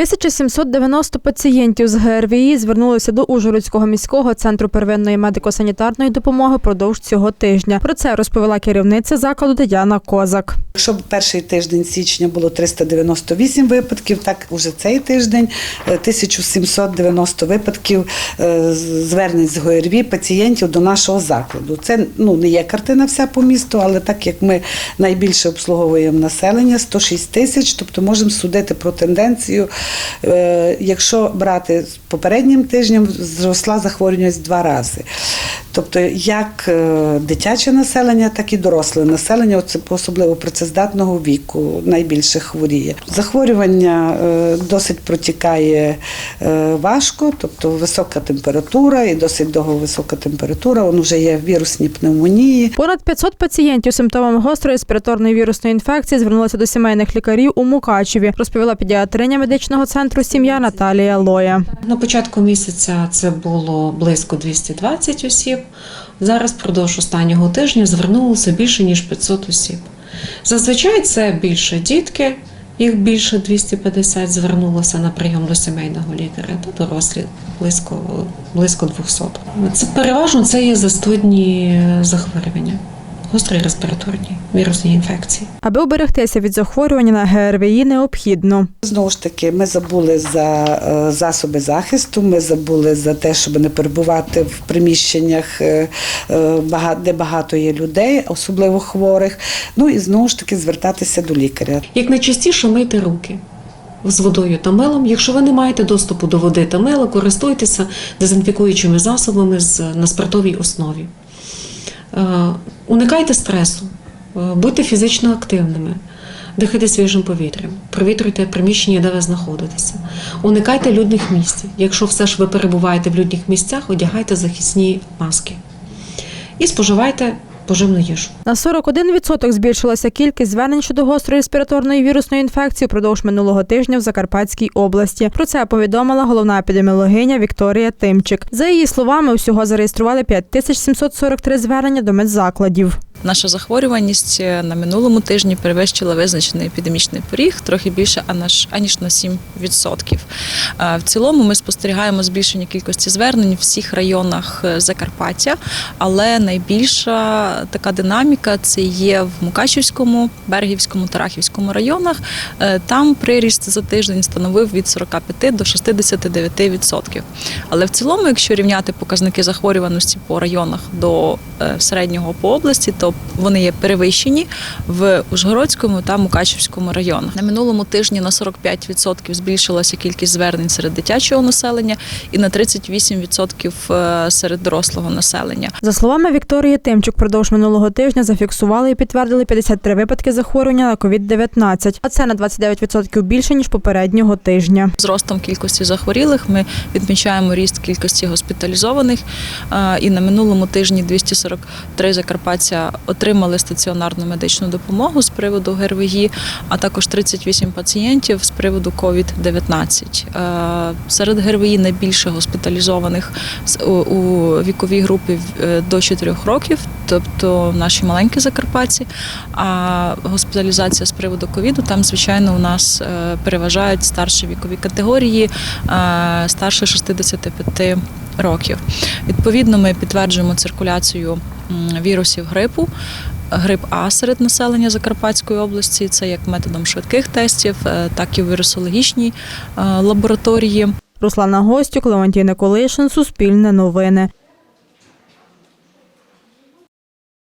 1790 пацієнтів з ГРВІ звернулися до Ужгородського міського центру первинної медико-санітарної допомоги впродовж цього тижня. Про це розповіла керівниця закладу Тетяна Козак. Якщо перший тиждень січня було 398 випадків, так уже цей тиждень е, 1790 випадків е, звернень з ГРВІ пацієнтів до нашого закладу. Це ну не є картина вся по місту, але так як ми найбільше обслуговуємо населення 106 тисяч, тобто можемо судити про тенденцію. Е, Якщо брати з попереднім тижнем, зросла захворюваність два рази. Тобто, як е, дитяче населення, так і доросле населення, особливо працездатного віку, найбільше хворіє. Захворювання е, досить протікає важко, тобто висока температура і досить довго висока температура. Воно вже є вірусні пневмонії. Понад 500 пацієнтів з симптомами гострої респіраторної вірусної інфекції звернулися до сімейних лікарів у Мукачеві, розповіла педіатриня медичного центру сім'я Наталія Лоя. На початку місяця це було близько 220 осіб. Зараз впродовж останнього тижня звернулося більше ніж 500 осіб. Зазвичай це більше дітки, їх більше 250 звернулося на прийом до сімейного лікаря, та дорослі близько, близько 200. Це переважно це є застудні захворювання, гострі респіраторні вірусні інфекції. Аби уберегтися від захворювання на ГРВІ, необхідно Знову ж таки, ми забули за е, засоби захисту, ми забули за те, щоб не перебувати в приміщеннях, е, е, де багато є людей, особливо хворих. Ну і знову ж таки звертатися до лікаря. Як найчастіше мийте руки з водою та милом. Якщо ви не маєте доступу до води та мила, користуйтеся дезінфікуючими засобами з, на спиртовій основі. Уникайте стресу, е, будьте фізично активними. Дихайте свіжим повітрям, провітрюйте приміщення, де ви знаходитеся. Уникайте людних місць. Якщо все ж ви перебуваєте в людних місцях, одягайте захисні маски. І споживайте поживну їжу. на 41% збільшилася кількість звернень щодо гострої респіраторної вірусної інфекції впродовж минулого тижня в Закарпатській області. Про це повідомила головна епідеміологиня Вікторія Тимчик. За її словами, усього зареєстрували 5743 звернення до медзакладів. Наша захворюваність е, на минулому тижні перевищила визначений епідемічний поріг трохи більше аніж, на 7%. Е, В цілому ми спостерігаємо збільшення кількості звернень в всіх районах е, Закарпаття, але найбільша така динаміка це є в Мукачівському, Бергівському та Рахівському районах. Там приріст за тиждень становив від 45 до 69%. Але в цілому, якщо рівняти показники захворюваності по районах до середнього по області, то вони є перевищені в Ужгородському та Мукачівському районах. На минулому тижні на 45% збільшилася кількість звернень серед дитячого населення і на 38% е, серед дорослого населення. За словами Вікторії Тимчук, продовж минулого тижня зафіксували і підтвердили 53 випадки захворювання на COVID-19, а це на 29% більше ніж попереднього тижня. З ростом кількості захворілих ми відмічаємо ріст кількості госпіталізованих. Е, І на минулому тижні 243 закарпаття отримали стаціонарну медичну допомогу з приводу ГРВІ, а також 38 пацієнтів з приводу COVID-19. Е, Серед ГРВІ найбільше госпіталізованих у- віковій групі е, до 4 років, тобто наші маленькі закарпатці. А госпіталізація з приводу ковіду там, звичайно, у нас е, переважають старші вікові категорії, старше 65 років. Відповідно, ми підтверджуємо циркуляцію вірусів грипу. Грип А серед населення Закарпатської області це як методом швидких тестів, е, так і вірусологічній е, лабораторії. Руслана Гостюк, Леонтій Николишин, Суспільне новини.